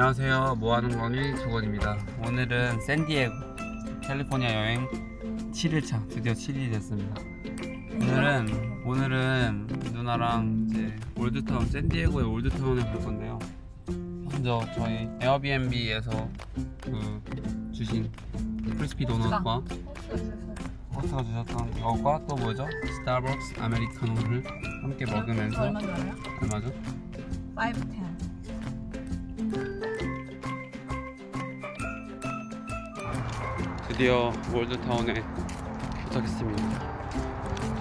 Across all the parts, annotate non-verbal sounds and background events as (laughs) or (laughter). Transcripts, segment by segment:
안녕하세요. 뭐하는광이 조건입니다. 오늘은 샌디에고 캘리포니아 여행 7일차 드디어 7일이 됐습니다. 오늘은 오늘은 누나랑 이제 올드타운 샌디에고의 올드타운에 갈 건데요. 먼저 저희 에어비앤비에서 그 주신 크리스피 도넛과 호스가 주셨던 그거과 또 뭐죠? 스타벅스 아메리카노를 함께 먹으면서 얼마죠? 5, 10 드디어 월드타운에 도착했습니다.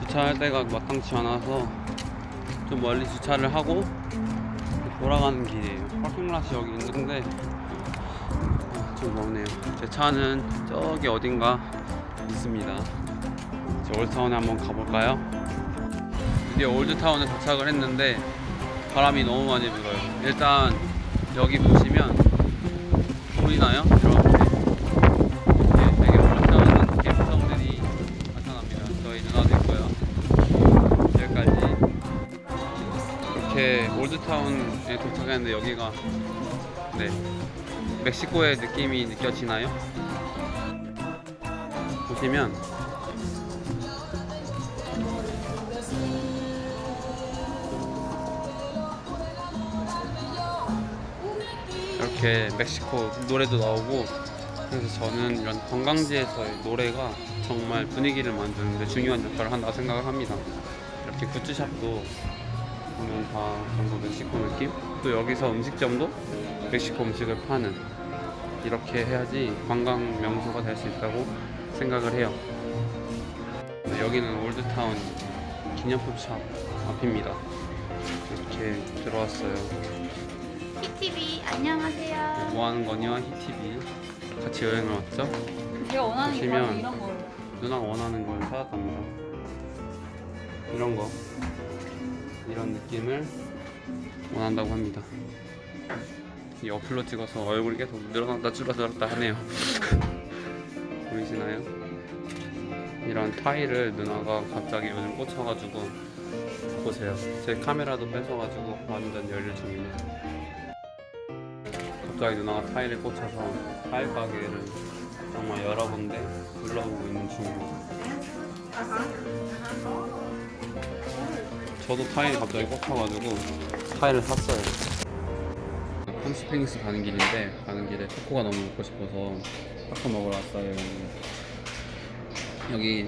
주차할 데가 마땅치 않아서 좀 멀리 주차를 하고 돌아가는 길이에요. 파킹plat이 여기 있는데 아, 좀 머네요. 제 차는 저기 어딘가 있습니다. 이제 올드타운에 한번 가볼까요? 드디어 올드타운에 도착을 했는데 바람이 너무 많이 불어요. 일단 여기 보시면 보이나요? 이렇게 올드타운에 도착했는데 여기가 네 멕시코의 느낌이 느껴지나요? 보시면 이렇게 멕시코 노래도 나오고 그래서 저는 이런 관광지에서의 노래가 정말 분위기를 만드는데 중요한 역할을 한다고 생각을 합니다. 이렇게 굿즈샵도 다 전부 멕시코 느낌? 또 여기서 음식점도 멕시코 음식을 파는 이렇게 해야지 관광 명소가 될 수 있다고 생각을 해요. 네, 여기는 올드타운 기념품 샵 앞입니다. 이렇게 들어왔어요. 히티비 안녕하세요 뭐 하는 거니와 히티비 같이 여행을 왔죠? 제가 원하는 바로 이런 거 누나가 원하는 걸 찾았답니다. 이런 거, 이런 느낌을 원한다고 합니다. 이 어플로 찍어서 얼굴이 계속 늘어났다 줄어들었다 하네요. (laughs) 보이시나요? 이런 타일을 누나가 갑자기 요즘 꽂혀가지고 보세요. 제 카메라도 뺏어가지고 완전 열일 중입니다. 갑자기 누나가 타일을 꽂혀서 타일 가게를 정말 여러 군데 둘러보고 있는 중입니다. 저도 타일이 갑자기 꽂혀가지고 타일을 샀어요. 홈스프링스 가는 길인데 가는 길에 초코가 너무 먹고 싶어서 타코 먹으러 왔어요. 여기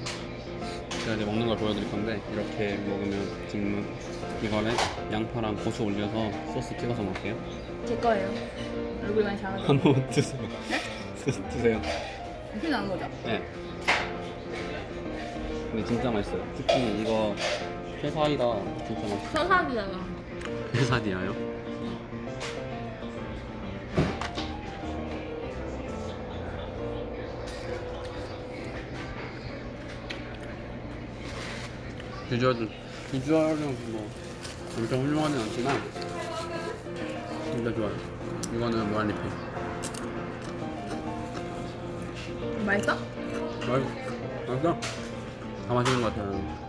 제가 이제 먹는 걸 보여드릴 건데 이렇게 먹으면 지금 이거를 양파랑 고추 올려서 소스 찍어서 먹을게요. 제 거예요 얼굴 많이 작아져 한 번만 드세요. 드세요. 이렇게 나는 거죠? 네. 근데 진짜 맛있어요. 특히 이거 회사이다 진짜 맛있어요. 서사비다가 회사디아요? 비주얼은 비주얼은 뭐 엄청 훌륭하진 않지만 진짜 좋아요. 이거는 무한리필. 맛있어? 맛있, 맛있어? 다 맛있는 것 같아요.